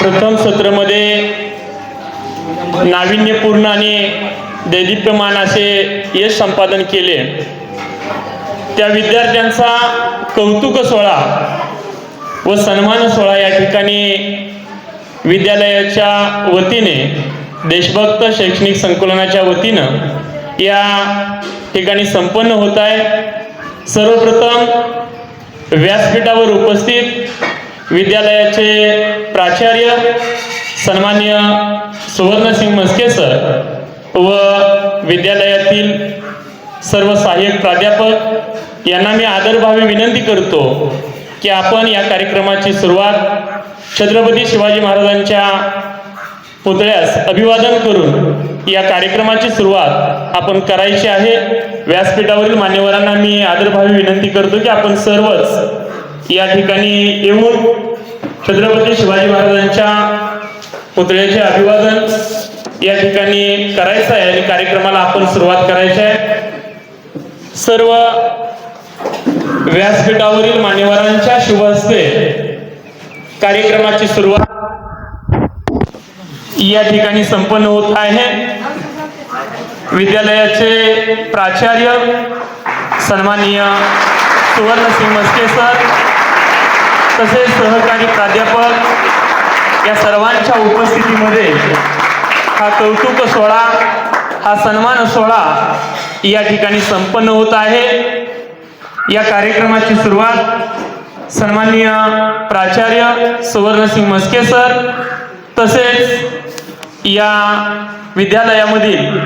प्रथम सत्रामध्ये नाविन्यपूर्ण आणि दैदिप्यमान असे यश संपादन केले. त्या विद्यार्थ्यांचा कौतुक सोहळा व सन्मान सोहळा या ठिकाणी विद्यालयाच्या वतीने देशभक्त शैक्षणिक संकुलनाच्या वतीनं या ठिकाणी संपन्न होत आहे. सर्वप्रथम व्यासपीठावर उपस्थित विद्यालयाचे प्राचार्य सन्मान्य सुवर्णसिंग मस्के सर व विद्यालयातील सर्व सहाय्यक प्राध्यापक यांना मी आदरभावे विनंती करतो की आपण या कार्यक्रमाची सुरुवात छत्रपती शिवाजी महाराजांच्या पुतळ्यास अभिवादन करून या कार्यक्रमाची सुरुवात आपण करायची आहे. व्यासपीठावरील मान्यवरांना मी आदरभावी विनंती करतो की आपण सर्वच या ठिकाणी येऊन छत्रपती शिवाजी महाराजांच्या पुतळ्याचे अभिवादन या ठिकाणी करायचं आहे आणि कार्यक्रमाला आपण सुरुवात करायची आहे. सर्व व्यासपीठावरील मान्यवरांच्या शुभ हस्ते कार्यक्रमाची सुरुवात या ठिकाणी संपन्न होत आहे. विद्यालयाचे प्राचार्य सन्माननीय सुवर्णसिंह मस्के सर तसेच सहकारी प्राध्यापक या सर्वांच्या उपस्थितीमध्ये हा कौतुक सोहळा हा सन्मान सोहळा या ठिकाणी संपन्न होत आहे. या कार्यक्रमाची सुरुवात सन्माननीय प्राचार्य सुवर्णसिंग मस्के सर तसेच या विद्यालयामधील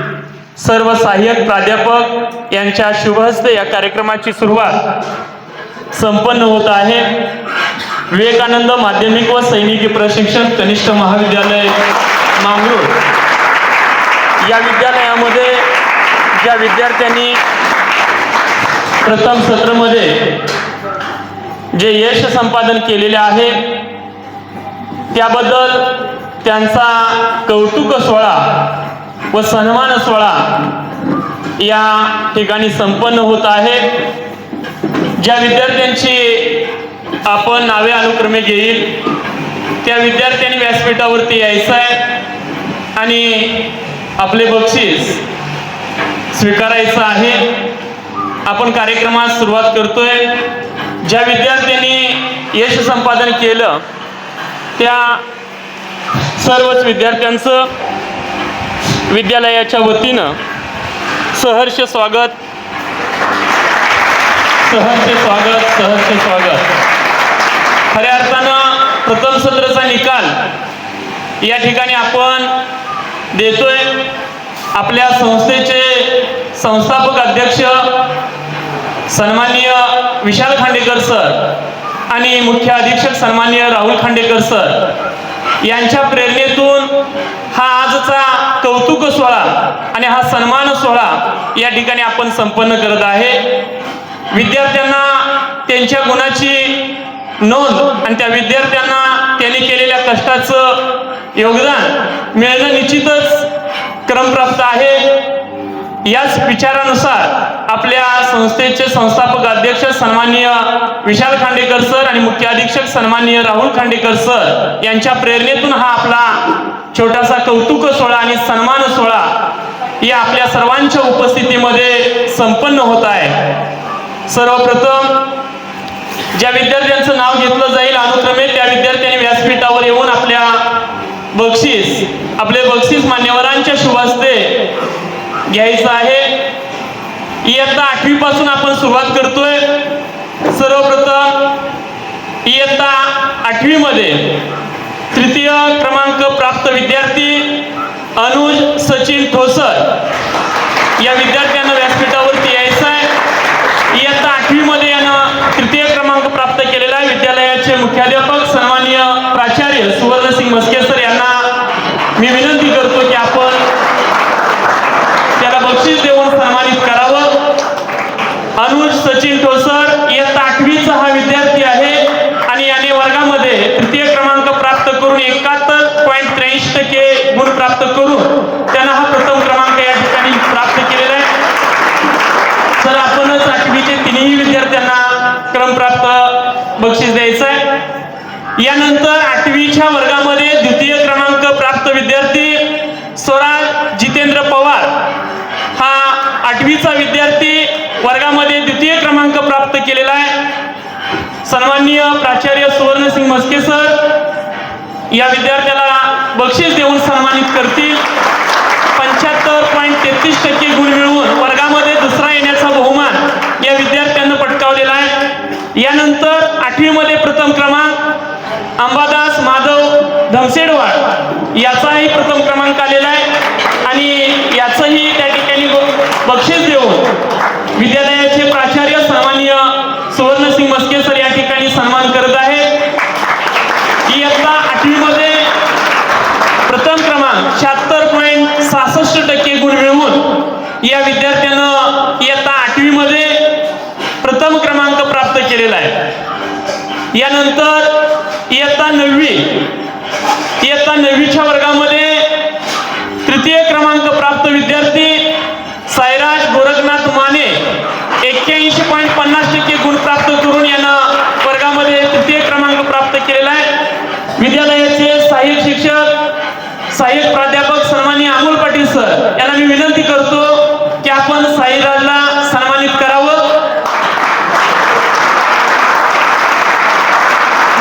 सर्व सहाय्यक प्राध्यापक यांच्या शुभहस्ते या कार्यक्रमाची सुरुवात संपन्न होत आहे. विवेकानंद माध्यमिक व सैनिकी प्रशिक्षण कनिष्ठ महाविद्यालय मांगरूळ या विद्यालयामध्ये ज्या विद्यार्थ्यांनी प्रथम सत्रामध्ये जे यश संपादन केलेले आहे त्याबद्दल त्यांचा कौतुक सोहळा व सन्मान सोहळा या ठिकाणी संपन्न होत आहे. ज्या विद्यार्थ्यांची आपण नावे अनुक्रमे घेईल त्या विद्यार्थ्यांनी व्यासपीठावरती यायचं आहे आणि आपले बक्षीस स्वीकारायचं आहे. आपण कार्यक्रमास सुरुवात करतोय. ज्या विद्यार्थ्यांनी यश संपादन केलं त्या सर्वच विद्यार्थ्यांचं विद्यालयाच्या वतीनं सहर्ष स्वागत. सहर्ष स्वागत सहर्ष स्वागत. खऱ्या अर्थानं प्रथम सत्राचा निकाल या ठिकाणी आपण देतोय. आपल्या संस्थेचे संस्थापक अध्यक्ष सन्माननीय विशाल खांडेकर सर आणि मुख्य अधीक्षक सन्माननीय राहुल खांडेकर सर यांच्या प्रेरणेतून हा आजचा कौतुक सोहळा आणि हा सन्मान सोहळा या ठिकाणी आपण संपन्न करत आहे. विद्यार्थ्यांना त्यांच्या गुणाची नोंद आणि त्या विद्यार्थ्यांना त्यांनी केलेल्या कष्टाचं योगदान मिळणं निश्चितच क्रमप्राप्त आहे. याच विचारानुसार आपल्या संस्थेचे संस्थापक अध्यक्ष सन्माननीय विशाल खांडेकर सर आणि मुख्य अधीक्षक सन्माननीय राहुल खांडेकर सर यांच्या प्रेरणेतून हा आपला छोटासा कौतुक सोहळा आणि सन्मान सोहळा या आपल्या सर्वांच्या उपस्थितीमध्ये संपन्न होत आहे. सर्वप्रथम ज्या विद्यार्थ्यांचं नाव घेतलं जाईल अनुक्रमे त्या विद्यार्थ्यांनी व्यासपीठावर येऊन आपल्या बक्षीस आपले बक्षीस मान्यवरांच्या शुभास्ते घ्यायचं आहे. इयत्ता आठवी पासून आपण सुरुवात करतोय. सर्वप्रथम इयत्ता आठवी मध्ये तृतीय क्रमांक प्राप्त विद्यार्थी अनुज सचिन ठोसर या विद्यार्थ्यांना व्यासपीठावरती यायचं आहे इयत्ता आठवी मध्ये यानं तृतीय क्रमांक प्राप्त केलेला आहे विद्यालयाचे मुख्याध्यापक सन्माननीय प्राचार्य सुवर्णसिंग मस्के सर यांना मी विनंती करतो की आपण त्याला बक्षीस देऊन सन्मानित करावं. अनुज सचिन ठोसर इयत्ता आठवीचा हा विद्यार्थी आहे आणि याने वर्गामध्ये तृतीय क्रमांक प्राप्त करून एकाहत्तर पॉईंट त्र्याऐंशी टक्के गुण प्राप्त करून त्यांना हा प्रथम क्रमांक या ठिकाणी प्राप्त केलेला आहे तर आपणच आठवीचे तिन्ही विद्यार्थ्यांना क्रमप्राप्त बक्षीस द्यायचं आहे यानंतर आठवीच्या वर्गामध्ये द्वितीय क्रमांक प्राप्त विद्यार्थी स्वराज जितेंद्र पवार. हा आठवीचा विद्यार्थी वर्गामध्ये द्वितीय क्रमांक प्राप्त केलेला आहे. सन्माननीय प्राचार्य सुवर्णसिंग मस्के सर या विद्यार्थ्याला बक्षीस देऊन सन्मानित करतील. पंच्याहत्तर पॉईंट तेहतीस टक्के गुण मिळवून वर्गामध्ये दुसरा येण्याचा बहुमान या विद्यार्थ्यांना पटकावलेला आहे. यानंतर आठवीमध्ये प्रथम क्रमांक अंबादास माधव धमसेडवाड याचाही प्रथम क्रमांक आलेला आहे. आणि याचंही त्या ठिकाणी बक्षीस देऊन विद्यालयाचे प्राचार्य सन्माननीय सुवर्णसिंग मस्के सर या ठिकाणी सन्मान करत आहेत. इयत्ता आठवीमध्ये प्रथम क्रमांक शहात्तर पॉईंट सहासष्ट टक्के गुण मिळवून या विद्यार्थ्यानं इयत्ता आठवीमध्ये प्रथम क्रमांक प्राप्त केलेला आहे. यानंतर इयत्ता नववी इयत्ता नववीच्या वर्गामध्ये तृतीय क्रमांक प्राप्त विद्यार्थी सायराज गोरखनाथ माने एक्क्याऐंशी पॉईंट पन्नास टक्के गुण प्राप्त करून यांना वर्गामध्ये तृतीय क्रमांक प्राप्त केलेला आहे. विद्यालयाचे सहाय्यक शिक्षक सहाय्यक प्राध्यापक सन्माननीय अमोल पाटील सर यांना मी विनंती करतो की आपण साईराजला सन्मानित करावं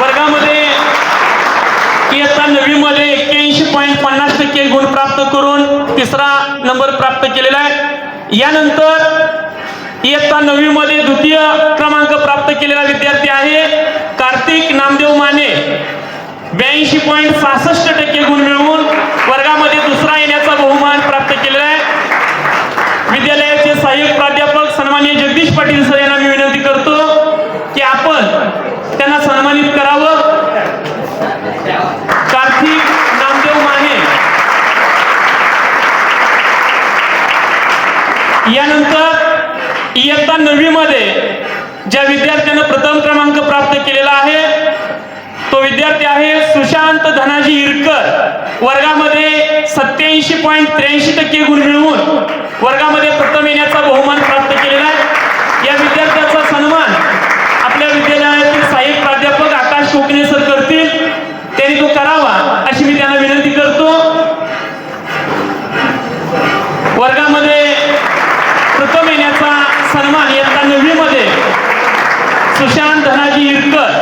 वर्गामध्ये इयत्ता नववीमध्ये एक्क्याऐंशी पॉईंट पन्नास टक्के गुण प्राप्त करून तिसरा नंबर प्राप्त केलेला आहे. यानंतर इयत्ता नववीमध्ये द्वितीय क्रमांक प्राप्त केलेला विद्यार्थी आहे कार्तिक नामदेव माने. ब्याऐंशी पॉईंट सहासष्ट टक्के गुण मिळवून वर्गामध्ये दुसरा येण्याचा बहुमान प्राप्त केलेला आहे. विद्यालयाचे सहाय्यक प्राध्यापक सन्मान्य जगदीश पाटील सर यांना मी विनंती करतो की आपण त्यांना सन्मानित करावं कार्तिक नामदेव माने यानंतर इयत्ता नववी मध्ये ज्या विद्यार्थ्यानं प्रथम क्रमांक प्राप्त केलेला आहे तो विद्यार्थी आहे सुशांत धनाजी इरकर. वर्गामध्ये सत्याऐंशी पॉईंट त्र्याऐंशी टक्के गुण मिळवून वर्गामध्ये प्रथम येण्याचा बहुमान प्राप्त केलेला आहे या विद्यार्थ्याचा सन्मान आपल्या विद्यालयातील सहाय्यक प्राध्यापक आकाश कोकणे सर करतील त्यांनी तो करावा अशी मी त्यांना विनंती करतो वर्गामध्ये प्रथम येण्याचा सन्मान इयत्ता नववी मध्ये सुशांत धनाजी इरकर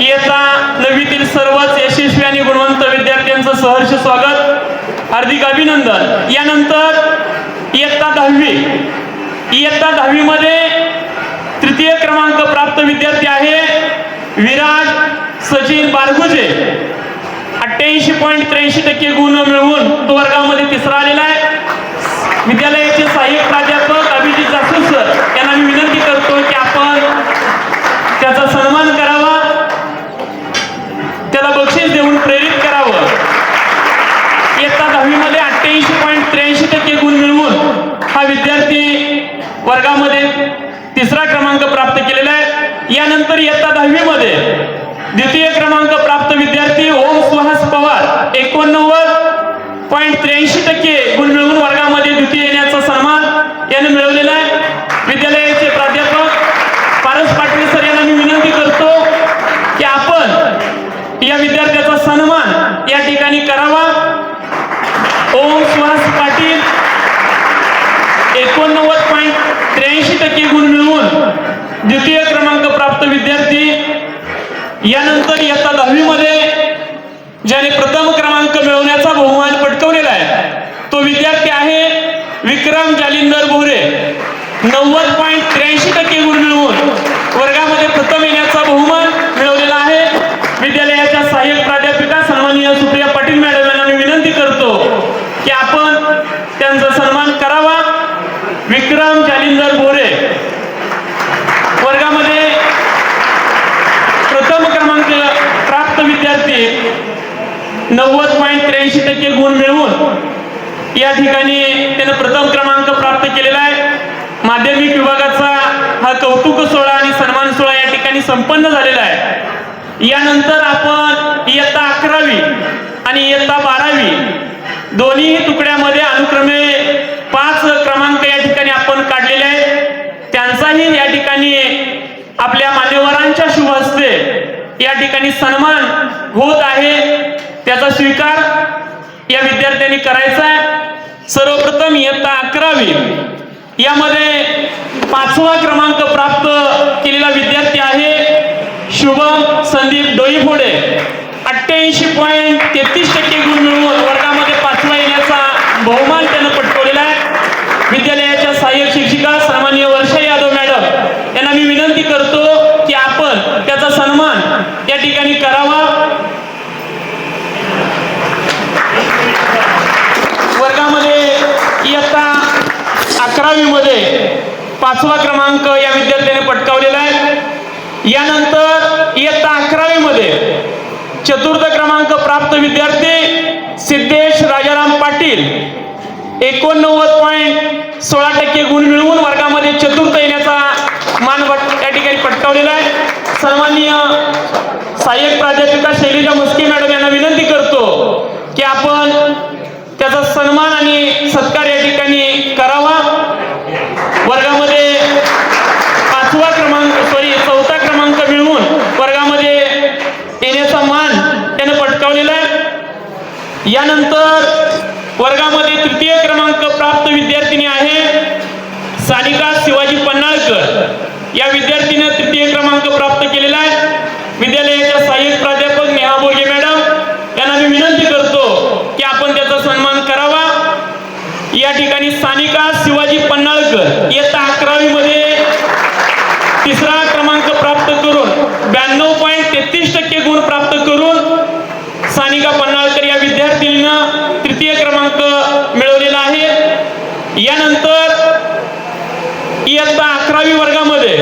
इयत्ता नववीतील सर्वच यशस्वी आणि गुणवंत विद्यार्थ्यांचं सहर्ष स्वागत हार्दिक अभिनंदन. यानंतर इयत्ता दहावी. इयत्ता दहावीमध्ये तृतीय क्रमांक प्राप्त विद्यार्थी आहे विराज सचिन बारगुजे. अठ्ठ्याऐंशी पॉईंट त्र्याऐंशी टक्के गुण मिळवून तो वर्गामध्ये तिसरा आलेला आहे. विद्यालयाचे सहाय्यक प्राध्यापक अभिजित जासूस सर यांना मी विनंती करतो की आपण त्याचा सन्मान करावा त्याला बक्षीस देऊन प्रेरित करावं इयत्ता दहावीमध्ये अठ्ठ्याऐंशी पॉईंट त्र्याऐंशी टक्के गुण मिळवून हा विद्यार्थी वर्गामध्ये तिसरा क्रमांक प्राप्त केलेला आहे. यानंतर इयत्ता दहावीमध्ये द्वितीय क्रमांक प्राप्त विद्यार्थी ओम सुहास पवार एकोणनव्वद पॉईंट त्र्याऐंशी टक्के गुण मिळवून वर्गामध्ये द्वितीय येण्याचा सन्मान याने मिळवलेला आहे. विद्यालयाचे प्राध्यापक पारस पाटील सर यांना मी विनंती करतो की आपण या विद्यार्थ्याचा सन्मान या ठिकाणी करावा. ओम सुहास पाटील एकोणनव्वद पॉईंट त्र्याऐंशी टक्के गुण मिळवून द्वितीय क्रमांक प्राप्त विद्यार्थी यानंतर इयत्ता दहावीमध्ये ज्याने प्रथम क्रमांक मिळवण्याचा बहुमान पटकवलेला आहे तो विद्यार्थी आहे विक्रम जालिंदर बोरे नव्वद पॉईंट त्र्याऐंशी टक्के गुण मिळवून वर्गामध्ये प्रथम येण्याचा बहुमान मिळवलेला आहे विद्यालयाच्या सहाय्यक प्राध्यापिका सन्माननीय सुप्रिया पाटील मॅडम यांना मी विनंती करतो की आपण त्यांचा सन्मान करावा विक्रम जालिंदर बोरे वर्गामध्ये प्रथम क्रमांक प्राप्त विद्यार्थी नव्वद पॉईंट त्र्याऐंशी गुण मिळवून या ठिकाणी त्यानं प्रथम क्रमांक प्राप्त केलेला आहे. माध्यमिक विभागाचा हा कौतुक सोहळा आणि सन्मान सोहळा या ठिकाणी संपन्न झालेला आहे. यानंतर आपण इयत्ता अकरावी आणि इयत्ता बारावी दोन्ही तुकड्यामध्ये अनुक्रमे पाच क्रमांक या ठिकाणी आपण काढलेले आहेत. त्यांचाही या ठिकाणी आपल्या मान्यवरांच्या शुभ हस्ते या ठिकाणी सन्मान होत आहे. त्याचा स्वीकार या विद्यार्थ्यांनी करायचा आहे. सर्वप्रथम इयत्ता अकरावी. यामध्ये पाचवा क्रमांक प्राप्त केलेला विद्यार्थी आहे शुभम संदीप डोईफोडे. अठ्ठ्याऐंशी पॉईंट तेहतीस टक्के गुण मिळवून वर्गामध्ये पाचवा येण्याचा बहुमान त्यानं पटकवलेला आहे विद्यालयाच्या सहाय्यक शिक्षिका सन्माननीय वर्षा यादव मॅडम यांना मी विनंती करतो की आपण त्याचा सन्मान या ठिकाणी करावा वर्गामध्ये इयत्ता अकरावी मध्ये पाचवा क्रमांक या विद्यार्थ्याने पटकावलेला आहे. यानंतर इयत्ता अकरावी मध्ये चतुर्थ क्रमांक प्राप्त विद्यार्थी सिद्धेश राजाराम पाटील एकोणनव्वद पॉईंट सोळा टक्के गुण मिळवून वर्गामध्ये चतुर्थ येण्याचा मान या ठिकाणी पटकावलेला आहे. सन्माननीय सहाय्यक प्राध्यापिका शैलीजा मुस्के मॅडम यांना विनंती करतो की आपण त्याचा सन्मान आणि सत्कार या ठिकाणी करावा वर्गामध्ये पाचवा क्रमांक सॉरी चौथा क्रमांक मिळवून वर्गामध्ये येण्याचा मान त्याने पटकावलेला आहे यानंतर वर्गामध्ये तृतीय क्रमांक प्राप्त विद्यार्थिनी आहे सानिका शिवाजी पन्नाळकर या विद्यार्थीने तृतीय क्रमांक प्राप्त केलेला आहे. विद्यालयाच्या सहाय्यक प्राध्यापक नेहा बोगे मॅडम यांना मी विनंती करतो की आपण त्याचा सन्मान करावा. या ठिकाणी सानिका शिवाजी पन्हाळकर इयत्ता अकरावी मध्ये तिसरा क्रमांक प्राप्त करून ब्याण्णव पॉईंट तेहतीस टक्के गुण प्राप्त करून सानिका पन्हाळकर या विद्यार्थिनीनं तृतीय क्रमांक मिळवलेला आहे यानंतर इयत्ता अकरावी वर्गामध्ये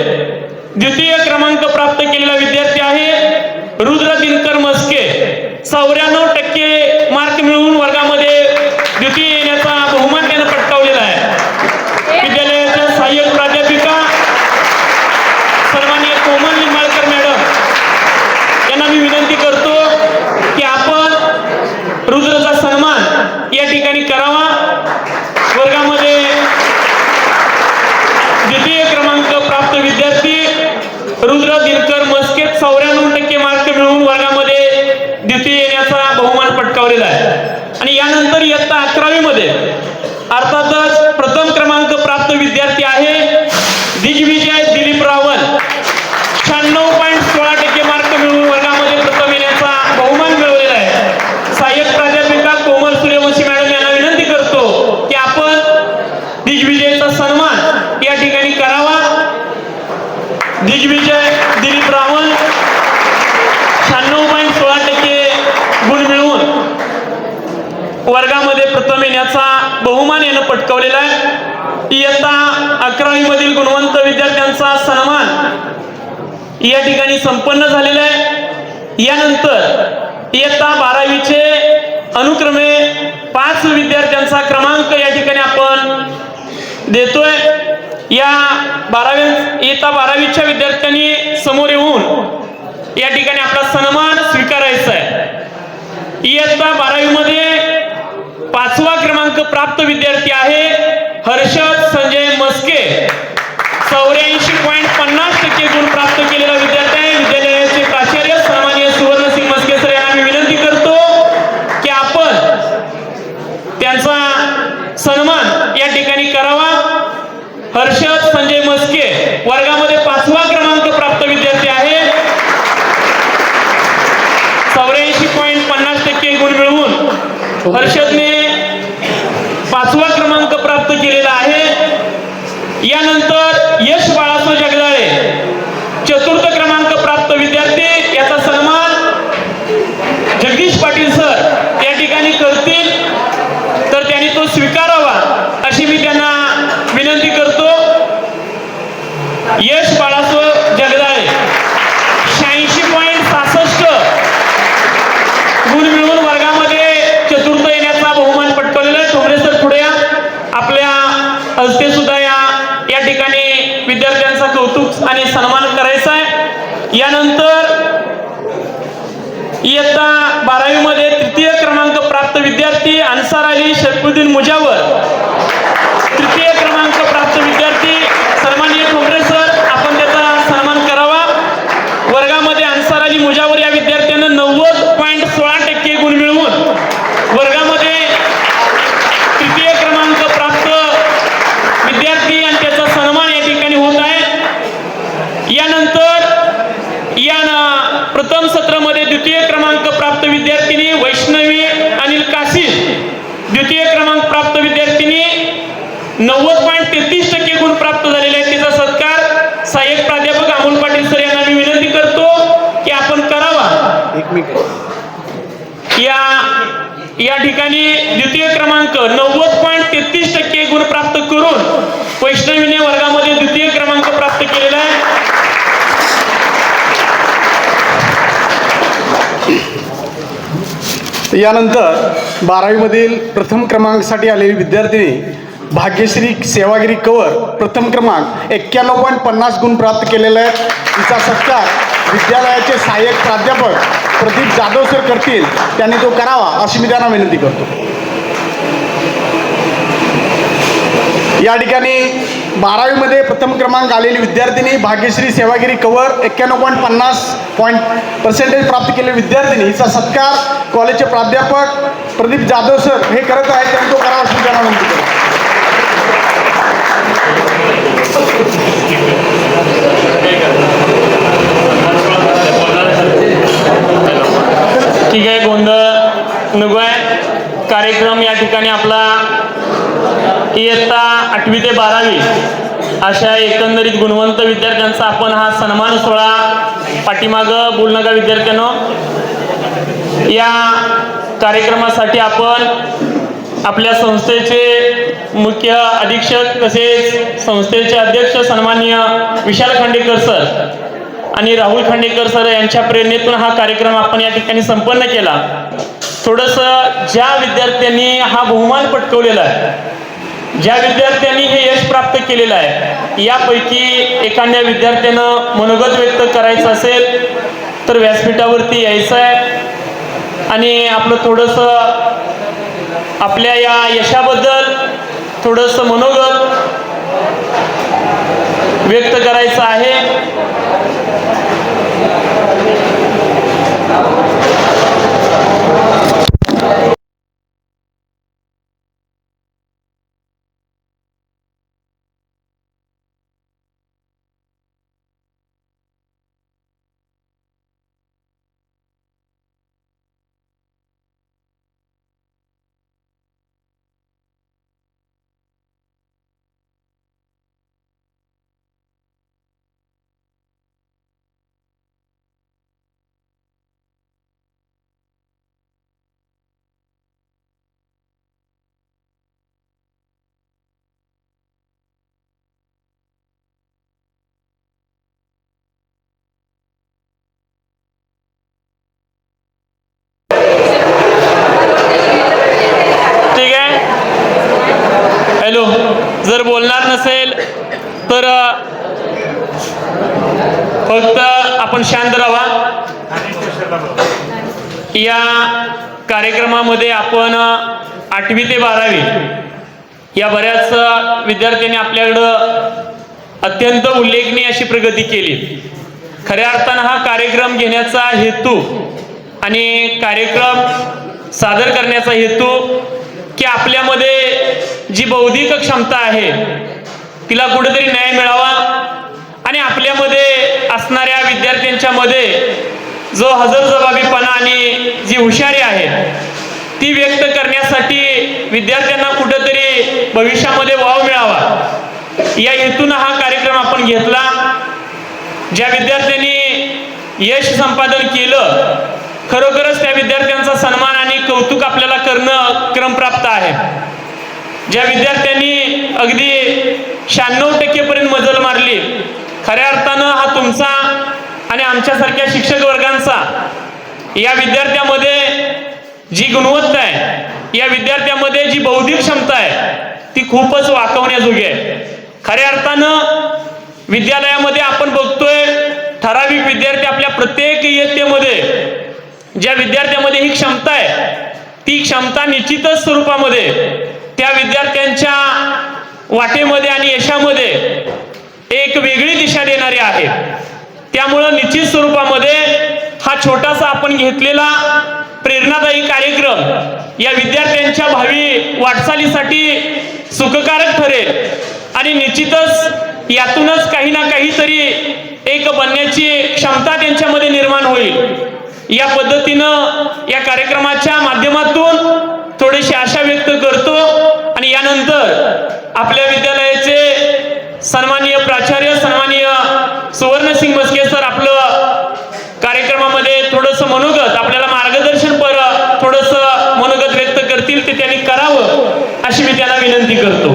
द्वितीय क्रमांक प्राप्त केलेला विद्यार्थी आहे रुद्र दिनकर मस्के. चौऱ्याण्णव टक्के मार्क मिळवून वर्गामध्ये द्वितीय येण्याचा बहुमान त्यानं पटकावलेला आहे विद्यालयाच्या सहाय्यक प्राध्यापिका सन्माननीय कोमल निंबाळकर मॅडम यांना मी विनंती करतो की आपण रुद्रचा सन्मान या ठिकाणी करावा वर्गामध्ये द्वितीय क्रमांक प्राप्त विद्यार्थी रुद्र दिनकर मस्केत चौऱ्याण्णव टक्के मार्क मिळवून वर्गामध्ये द्वितीय येण्याचा बहुमान पटकावलेला आहे. आणि यानंतर इयत्ता अकरावी मध्ये अर्थातच प्रथम क्रमांक प्राप्त विद्यार्थी आहे दिग्विजय दिलीप रावल शहाण्णव पॉईंट सोळा टक्के मार्क मिळवून वर्गामध्ये प्रथम येण्याचा बहुमान मिळवलेला आहे सहाय्यक प्राध्यापिका कोमल सूर्यवंशी मॅडम यांना विनंती करतो की आपण दिग्विजयचा सन्मान या ठिकाणी करावा दिग्विजय दिलीप रावल शहाण्णव पॉईंट सोळा टक्के गुण मिळवून वर्गामध्ये प्रथम येण्याचा बहुमान यानं पटकवलेला आहे. इयत्ता अकरावी मधील गुणवंत विद्यार्थ्यांचा सन्मान या ठिकाणी संपन्न झालेला आहे. यानंतर इयत्ता बारावीचे अनुक्रमे पाच विद्यार्थ्यांचा क्रमांक या ठिकाणी आपण देतोय. या बारावी इयत्ता बारावीच्या विद्यार्थ्यांनी समोर येऊन या ठिकाणी आपला सन्मान स्वीकारायचा आहे. इयत्ता बारावीमध्ये पाचवा क्रमांक प्राप्त विद्यार्थी आहे हर्षद संजय मस्के. चौऱ्याऐंशी पॉईंट पन्नास टक्के गुण प्राप्त केलेला विद्यार्थी आहे. विद्यालयाचे प्राचार्य सन्माननीय सुवर्णसिंग मस्के सर यांना मी विनंती करतो की आपण त्यांचा सन्मान या ठिकाणी करावा. हर्षद संजय मस्के वर्गामध्ये पाचवा क्रमांक प्राप्त विद्यार्थी आहे. चौऱ्याऐंशी पॉईंट पन्नास टक्के गुण मिळवून हर्षदने पाचवा क्रमांक प्राप्त केलेला आहे यानंतर यश बाळासो जगदाळे चतुर्थ क्रमांक प्राप्त विद्यार्थी याचा सन्मान जगदीश पाटील सर या ठिकाणी करतील तर त्यांनी तो स्वीकारावा अशी मी त्यांना विनंती करतो. यश बाळासो जगदाळे शहाऐंशी पॉईंट सहासष्ट गुण मिळवून वर्गामध्ये चतुर्थ येण्याचा बहुमान पटकवलेला आहे ठोंबरे सर पुढे या आपल्या हस्ते सुद्धा या या ठिकाणी विद्यार्थ्यांचा कौतुक आणि सन्मान करायचा आहे यानंतर इयत्ता बारावी मध्ये तृतीय क्रमांक प्राप्त विद्यार्थी अन्सार अली शेखुद्दीन मुजावर तृतीय क्रमांक प्राप्त विद्यार्थी सन्माननीय ठोंबरे सर आपण त्याचा सन्मान करावा सहाय्यक प्राध्यापक अमोल पाटील सर यांना मी विनंती करतो की आपण करावा एक या या ठिकाणी द्वितीय क्रमांक नव्वद पॉईंट तेहतीस टक्के गुण प्राप्त करून वैष्णवीने वर्गामध्ये द्वितीय क्रमांक प्राप्त केलेला आहे. यानंतर बारावीमधील प्रथम क्रमांकासाठी आलेली विद्यार्थिनी भाग्यश्री सेवागिरी कवर प्रथम क्रमांक एक्क्याण्णव पॉईंट पन्नास गुण प्राप्त केलेला आहे. तिचा सत्कार विद्यालयाचे सहाय्यक प्राध्यापक प्रदीप जाधव सर करतील त्यांनी तो करावा अशी मी त्यांना विनंती करतो. या ठिकाणी बारावीमध्ये प्रथम क्रमांक आलेली विद्यार्थिनी भाग्यश्री सेवागिरी कवर एक्क्याण्णव पॉईंट पन्नास पॉईंट पर्सेंटेज प्राप्त केलेली विद्यार्थिनी हिचा सत्कार कॉलेजचे प्राध्यापक प्रदीप जाधव सर हे करत आहेत त्यांनी तो करावा अशी त्यांना विनंती करतो. ठीक आहे गोंधळ नको आहे कार्यक्रम या ठिकाणी आपला इयत्ता आठवी ते बारावी अशा एकंदरीत गुणवंत विद्यार्थ्यांचा आपण हा सन्मान सोहळा पाठीमागं बोल नका विद्यार्थ्यांनो या कार्यक्रमासाठी आपण आपल्या संस्थेचे मुख्य अधीक्षक तसेच संस्थेचे अध्यक्ष सन्माननीय विशाल खांडेकर सर आणि राहुल खांडेकर सर यांच्या प्रेरणेतून हा कार्यक्रम आपण या ठिकाणी संपन्न केला. थोडंसं ज्या विद्यार्थ्यांनी हा बहुमान पटकवलेला आहे ज्या विद्यार्थ्यांनी हे यश प्राप्त केलेलं आहे यापैकी एखाद्या विद्यार्थ्यानं मनोगत व्यक्त करायचं असेल तर व्यासपीठावरती यायचं आहे. आणि आपलं थोडंसं आपल्या या यशाबद्दल थोडंसं मनोगत व्यक्त करायचं आहे. जर बोलणार नसेल तर फक्त आपण शांत राहा. या कार्यक्रमामध्ये आपण आठवी ते बारावी या बऱ्याच विद्यार्थ्यांनी आपल्याकडं अत्यंत उल्लेखनीय अशी प्रगती केली. खऱ्या अर्थानं हा कार्यक्रम घेण्याचा हेतू आणि कार्यक्रम सादर करण्याचा हेतू की आपल्यामध्ये जी बौद्धिक क्षमता आहे तिला कुठेतरी न्याय मिळावा. आणि आपल्यामध्ये असणाऱ्या विद्यार्थ्यांच्या मध्ये जो हजरजबाबीपणा आणि जी हुशारी आहे ती व्यक्त करण्यासाठी विद्यार्थ्यांना कुठेतरी भविष्यामध्ये वाव मिळावा. या हेतून हा कार्यक्रम आपण घेतला. ज्या विद्यार्थ्यांनी यश संपादन केलं खरोखरच त्या विद्यार्थ्यांचा सन्मान आणि कौतुक आपल्याला करणं क्रमप्राप्त आहे. ज्या विद्यार्थ्यांनी अगदी शहाण्णव टक्केपर्यंत मजल मारली खऱ्या अर्थानं हा तुमचा आणि आमच्यासारख्या शिक्षक वर्गांचा या विद्यार्थ्यामध्ये जी गुणवत्ता आहे या विद्यार्थ्यामध्ये जी बौद्धिक क्षमता आहे ती खूपच वाकवण्याजोगी आहे. खऱ्या अर्थानं विद्यालयामध्ये आपण बघतोय ठराविक विद्यार्थी आपल्या प्रत्येक इयत्तेमध्ये ज्या विद्यार्थ्यामध्ये ही क्षमता आहे ती क्षमता निश्चितच स्वरूपामध्ये त्या विद्यार्थ्यांच्या वाटेमध्ये आणि यशामध्ये एक वेगळी दिशा देणारी आहे. त्यामुळं निश्चित स्वरूपामध्ये हा छोटासा आपण घेतलेला प्रेरणादायी कार्यक्रम या विद्यार्थ्यांच्या भावी वाटचालीसाठी सुखकारक ठरेल. आणि निश्चितच यातूनच काही ना काहीतरी एक बनण्याची क्षमता त्यांच्यामध्ये निर्माण होईल. या पद्धतीनं या कार्यक्रमाच्या माध्यमातून थोडीशी आशा व्यक्त करतो. आणि यानंतर आपल्या विद्यालयाचे सन्माननीय प्राचार्य सन्माननीय सुवर्ण सिंग बसके सर आपलं कार्यक्रमामध्ये थोडस मनोगत आपल्याला मार्गदर्शन पर थोडस मनोगत व्यक्त करतील ते त्यांनी करावं अशी मी त्यांना विनंती करतो.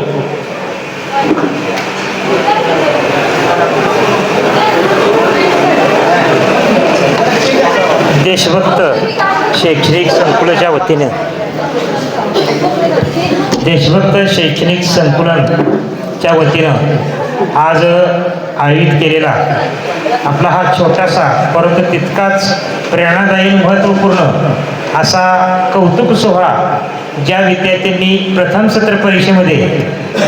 देशभक्त शैक्षणिक संकुलाच्या वतीने देशभक्त शैक्षणिक संकुलनच्या वतीनं आज आयोजित केलेला आपला हा छोटासा परंतु तितकाच प्रेरणादायी महत्त्वपूर्ण असा कौतुक सोहळा ज्या विद्यार्थ्यांनी प्रथम सत्र परीक्षेमध्ये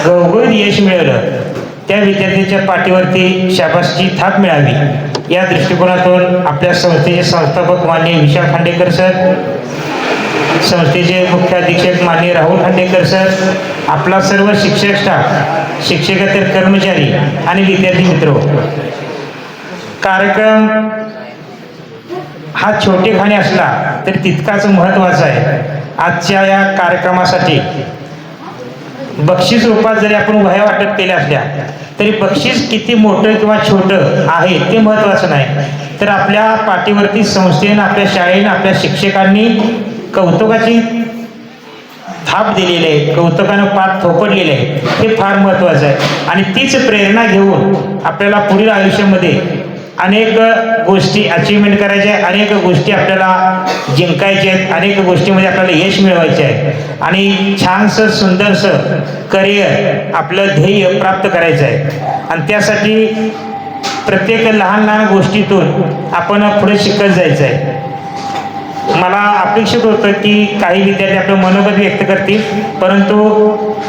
गवगवीत यश मिळवलं त्या विद्यार्थ्यांच्या पाठीवरती शाबासची थाप मिळावी या दृष्टिकोनातून आपल्या संस्थेचे संस्थापक माननीय विशाल खांडेकर सर संस्थेचे मुख्य अधीक्षक माननीय राहुल खांडेकर सर आपला सर्व शिक्षक स्टाफ शिक्षकेतर कर्मचारी आणि विद्यार्थी मित्र. कार्यक्रम हा छोटेखानी असला तरी तितकाच महत्त्वाचा आहे. आजच्या या कार्यक्रमासाठी बक्षीस रूपात जरी आपण वह्या वाटप केल्या असल्या तरी बक्षीस किती मोठं किंवा छोटं आहे ते महत्त्वाचं नाही. तर आपल्या पाठीवरती संस्थेनं आपल्या शाळेनं आपल्या शिक्षकांनी कौतुकाची थाप दिलेली आहे. कौतुकानं पाठ थोपडलेले आहे. हे फार महत्त्वाचं आहे. आणि तीच प्रेरणा घेऊन आपल्याला पुढील आयुष्यामध्ये अनेक गोष्टी अचिव्हमेंट करायच्या आहेत अनेक गोष्टी आपल्याला जिंकायच्या आहेत. अनेक गोष्टीमध्ये आपल्याला यश मिळवायचे आहे. आणि छानसं सुंदरसं करिअर आपलं ध्येय प्राप्त करायचं आहे. आणि त्यासाठी प्रत्येक लहान लहान गोष्टीतून आपण पुढे शिकत जायचं आहे. मला अपेक्षित होतं की काही विद्यार्थी आपलं मनोगत व्यक्त करतील परंतु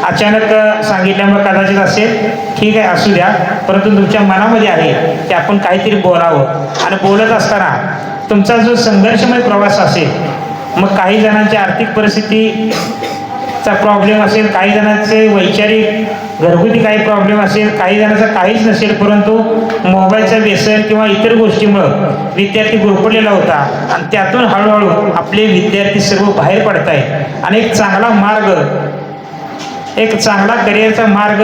अचानक सांगितल्यामुळे कदाचित असेल ठीक आहे असू द्या परंतु तुमच्या मनामध्ये आहे की आपण काहीतरी बोलावं. आणि बोलत असताना तुमचा जो संघर्षमय प्रवास असेल मग काही जणांची आर्थिक परिस्थितीचा प्रॉब्लेम असेल काही जणांचे वैचारिक घरगुती काही प्रॉब्लेम असेल काही जणांचा काहीच नसेल परंतु मोबाईलचं व्यसन किंवा इतर गोष्टीमुळं विद्यार्थी गुरपडलेला होता. आणि त्यातून हळूहळू आपले विद्यार्थी सर्व बाहेर पडत आहेत आणि एक चांगला मार्ग एक चांगला करिअरचा मार्ग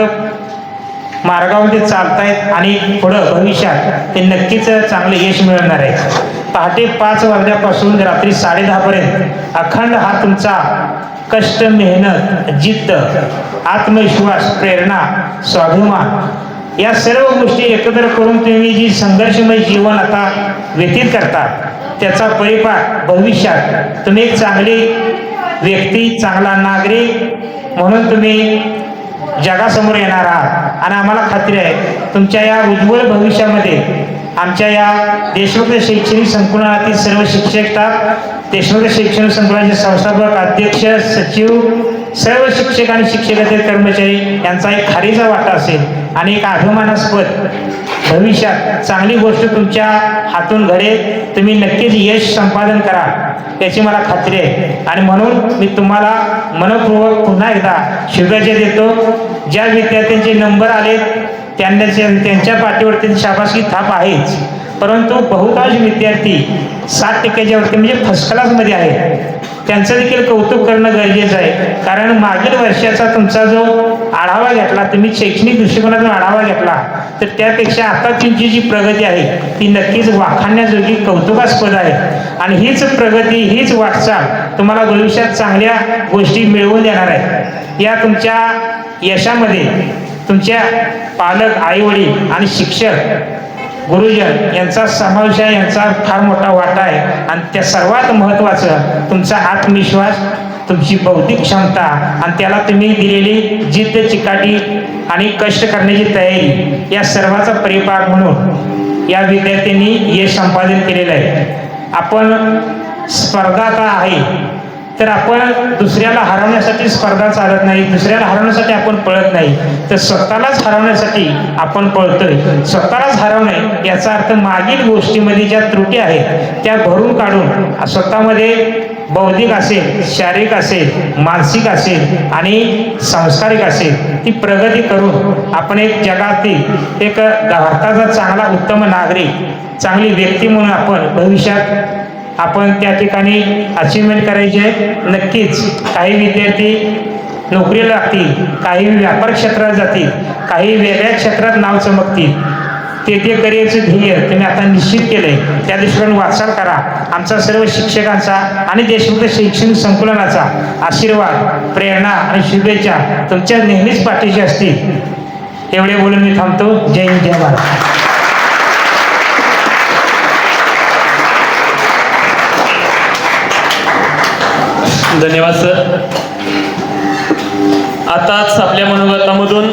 मार्गावर ते चालतायत आणि पुढं भविष्यात ते नक्कीच चांगलं यश मिळवणार आहे पहाटे पाच वाजल्यापासून रात्री साडेदहापर्यंत अखंड हा तुमचा कष्ट मेहनत जिद्द आत्मविश्वास प्रेरणा स्वाभिमान या सर्व गोष्टी एकत्र करून तुम्ही जी संघर्षमय जीवन आता व्यतीत करतात त्याचा परिपाक भविष्यात तुम्ही एक चांगली व्यक्ती चांगला नागरिक म्हणून तुम्ही जगासमोर येणार आहात. आणि आम्हाला खात्री आहे तुमच्या या उज्ज्वल भविष्यामध्ये आमच्या या देशभक्त शैक्षणिक संकुलातील सर्व शिक्षक देशमुख शिक्षण शैक्षणिक संकुलाचे संस्थापक अध्यक्ष सचिव सर्व शिक्षक आणि शिक्षकातील कर्मचारी यांचा एक खारीचा वाटा असेल. आणि एक अभिमानास्पद भविष्यात चांगली गोष्ट तुमच्या हातून घडेल. तुम्ही नक्कीच यश संपादन करा. याची मला खात्री आहे. आणि म्हणून मी तुम्हाला मनपूर्वक पुन्हा एकदा शुभेच्छा देतो. ज्या विद्यार्थ्यांचे नंबर आले त्यांना त्यांच्या पाठीवरती शाबासकी थाप आहेच. परंतु बहुतांश विद्यार्थी सात टक्क्याच्या वरती म्हणजे फर्स्ट क्लासमध्ये आहेत. त्यांचं देखील कौतुक करणं गरजेचं आहे. कारण मागील वर्षाचा तुमचा जो आढावा घेतला. तुम्ही शैक्षणिक दृष्टिकोनातून आढावा घेतला. तर त्यापेक्षा आता तुमची जी प्रगती आहे ती नक्कीच वाखाणण्याजोगी कौतुकास्पद आहे. आणि हीच प्रगती हीच वाटचाल तुम्हाला भविष्यात चांगल्या गोष्टी मिळवून देणार आहे. या तुमच्या यशामध्ये तुमच्या पालक आईवडील आणि शिक्षक गुरुजन यांचा समावेश आहे यांचा फार मोठा वाटा आहे. आणि त्या सर्वात महत्त्वाचं तुमचा आत्मविश्वास तुमची बौद्धिक क्षमता आणि त्याला तुम्ही दिलेली जिद्द चिकाटी आणि कष्ट करण्याची तयारी या सर्वाचा परिपाक म्हणून या विद्यार्थ्यांनी यश संपादन केलेलं आहे. आपण स्पर्धा का आहे तर आपण दुसऱ्याला हरवण्यासाठी स्पर्धा चालत नाही दुसऱ्याला हरवण्यासाठी आपण पळत नाही तर स्वतःलाच हरवण्यासाठी आपण पळतोय. स्वतःलाच हरवणे याचा अर्थ मागील गोष्टीमध्ये ज्या त्रुटी आहेत त्या भरून काढून स्वतःमध्ये बौद्धिक असेल शारीरिक असेल मानसिक असेल आणि सांस्कारिक असेल ती प्रगती करून आपण एक जगातील एक भारताचा चांगला उत्तम नागरिक चांगली व्यक्ती म्हणून आपण भविष्यात आपण त्या ठिकाणी अचिव्हमेंट करायची आहे. नक्कीच काही विद्यार्थी नोकरीला लागतील काही व्यापार क्षेत्रात जातील काही वेगळ्या क्षेत्रात नाव चमकतील. ते ते करिअरचं ध्येय तुम्ही आता निश्चित केलंय. त्या दृष्टीने वाटचाल करा. आमचा सर्व शिक्षकांचा आणि देशमुख शैक्षणिक संकुलनाचा आशीर्वाद प्रेरणा आणि शुभेच्छा तुमच्या नेहमीच पाठीशी असतील. एवढे बोलून मी थांबतो. जय हिंद जय भारत. धन्यवाद सर. आताच आपल्या मनोगतामधून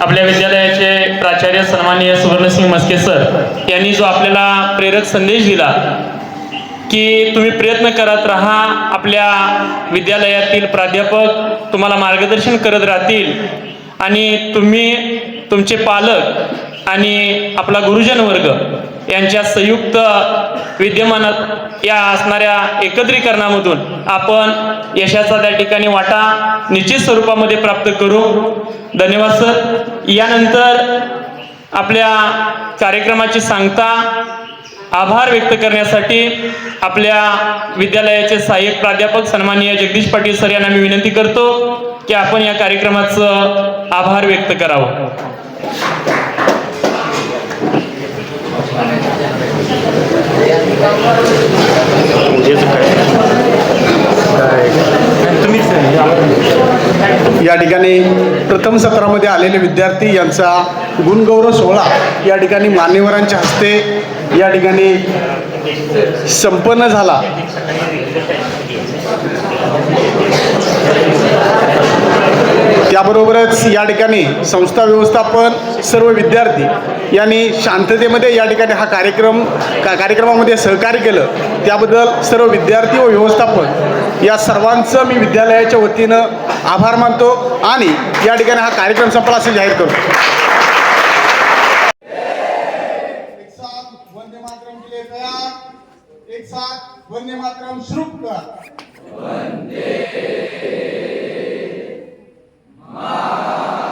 आपल्या विद्यालयाचे प्राचार्य सन्माननीय सुवर्णसिंह मस्के सर यांनी जो आपल्याला प्रेरक संदेश दिला की तुम्ही प्रयत्न करत राहा आपल्या विद्यालयातील प्राध्यापक तुम्हाला मार्गदर्शन करत राहतील आणि तुम्ही तुमचे पालक आणि आपला गुरुजन वर्ग यांच्या संयुक्त विद्यमानात या असणाऱ्या एकत्रीकरणामधून आपण यशाचा त्या ठिकाणी वाटा निश्चित स्वरूपामध्ये प्राप्त करू. धन्यवाद सर. यानंतर आपल्या कार्यक्रमाची सांगता आभार व्यक्त करण्यासाठी आपल्या विद्यालयाचे सहाय्यक प्राध्यापक सन्माननीय जगदीश पाटील सर यांना मी विनंती करतो की आपण या कार्यक्रमाचं आभार व्यक्त करावं. या ठिकाणी प्रथम सत्रामध्ये आलेले विद्यार्थी यांचा गुणगौरव सोहळा या ठिकाणी मान्यवरांच्या हस्ते या ठिकाणी संपन्न झाला. त्याबरोबरच या ठिकाणी संस्था व्यवस्थापन सर्व विद्यार्थी यांनी शांततेमध्ये या ठिकाणी हा कार्यक्रम का कार्यक्रमामध्ये सहकार्य केलं. त्याबद्दल सर्व विद्यार्थी व व्यवस्थापन या सर्वांचं मी विद्यालयाच्या वतीनं आभार मानतो आणि या ठिकाणी हा कार्यक्रम संपला असे जाहीर करतो. एक साथ वंदे मातरम शुरू कर। वंदे Baba.